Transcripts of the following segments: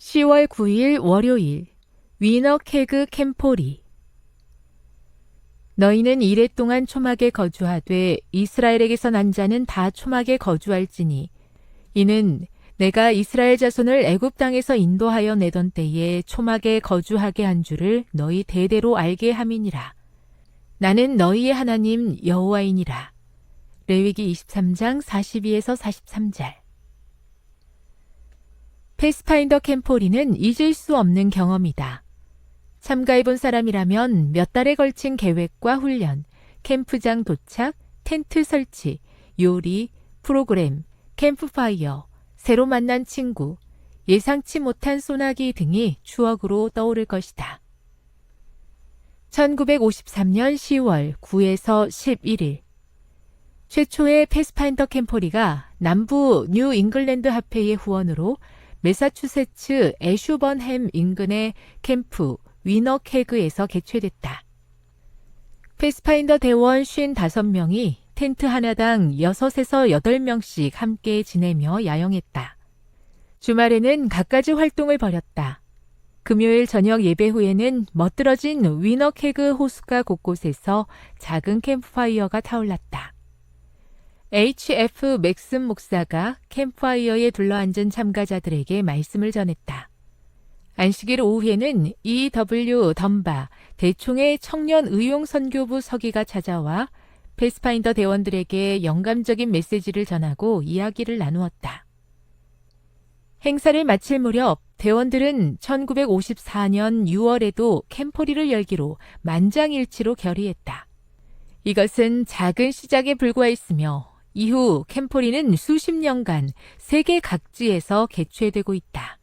10월 9일 월요일 위너 케그 캠포리. 너희는 이래 동안 초막에 거주하되 이스라엘에게서 난 자는 다 초막에 거주할지니 이는 내가 이스라엘 자손을 애굽 땅에서 인도하여 내던 때에 초막에 거주하게 한 줄을 너희 대대로 알게 함이니라. 나는 너희의 하나님 여호와이니라. 레위기 23장 42에서 43절 패스파인더 캠포리는 잊을 수 없는 경험이다. 참가해본 사람이라면 몇 달에 걸친 계획과 훈련, 캠프장 도착, 텐트 설치, 요리, 프로그램, 캠프파이어, 새로 만난 친구, 예상치 못한 소나기 등이 추억으로 떠오를 것이다. 1953년 10월 9에서 11일 최초의 패스파인더 캠포리가 남부 뉴 잉글랜드 합회의 후원으로 매사추세츠 애슈번햄 인근의 캠프 위너케그에서 개최됐다. 패스파인더 대원 55명이 텐트 하나당 6에서 8명씩 함께 지내며 야영했다. 주말에는 갖가지 활동을 벌였다. 금요일 저녁 예배 후에는 멋들어진 위너케그 호숫가 곳곳에서 작은 캠프파이어가 타올랐다. HF 맥슨 목사가 캠프파이어에 둘러앉은 참가자들에게 말씀을 전했다. 안식일 오후에는 E.W. 덤바 대총의 청년 의용 선교부 서기가 찾아와 패스파인더 대원들에게 영감적인 메시지를 전하고 이야기를 나누었다. 행사를 마칠 무렵 대원들은 1954년 6월에도 캠퍼리를 열기로 만장일치로 결의했다. 이것은 작은 시작에 불과했으며 이후 캠퍼리는 수십 년간 세계 각지에서 개최되고 있다.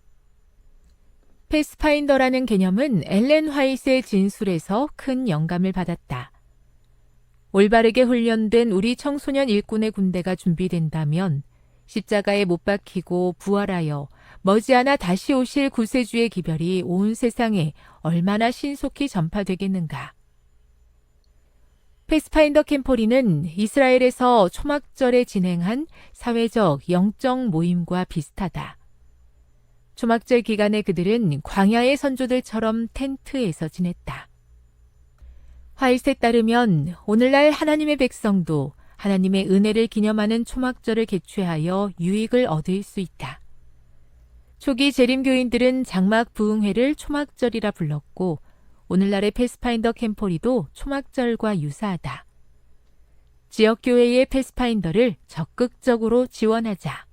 패스파인더라는 개념은 엘렌 화이트의 진술에서 큰 영감을 받았다. 올바르게 훈련된 우리 청소년 일꾼의 군대가 준비된다면 십자가에 못 박히고 부활하여 머지않아 다시 오실 구세주의 기별이 온 세상에 얼마나 신속히 전파되겠는가. 패스파인더 캠포리는 이스라엘에서 초막절에 진행한 사회적 영적 모임과 비슷하다. 초막절 기간에 그들은 광야의 선조들처럼 텐트에서 지냈다. 화일세 따르면 오늘날 하나님의 백성도 하나님의 은혜를 기념하는 초막절을 개최하여 유익을 얻을 수 있다. 초기 재림교인들은 장막 부흥회를 초막절이라 불렀고 오늘날의 패스파인더 캠포리도 초막절과 유사하다. 지역교회의 패스파인더를 적극적으로 지원하자.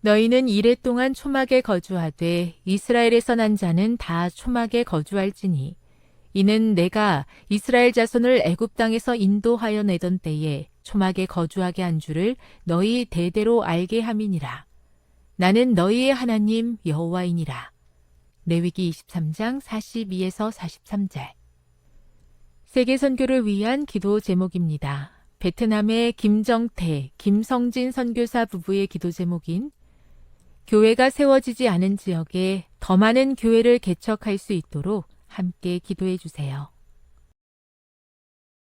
너희는 이래 동안 초막에 거주하되 이스라엘에서 난 자는 다 초막에 거주할지니 이는 내가 이스라엘 자손을 애굽 땅에서 인도하여 내던 때에 초막에 거주하게 한 줄을 너희 대대로 알게 함이니라. 나는 너희의 하나님 여호와이니라. 레위기 23장 42에서 43절. 세계 선교를 위한 기도 제목입니다. 베트남의 김정태, 김성진 선교사 부부의 기도 제목인 교회가 세워지지 않은 지역에 더 많은 교회를 개척할 수 있도록 함께 기도해 주세요.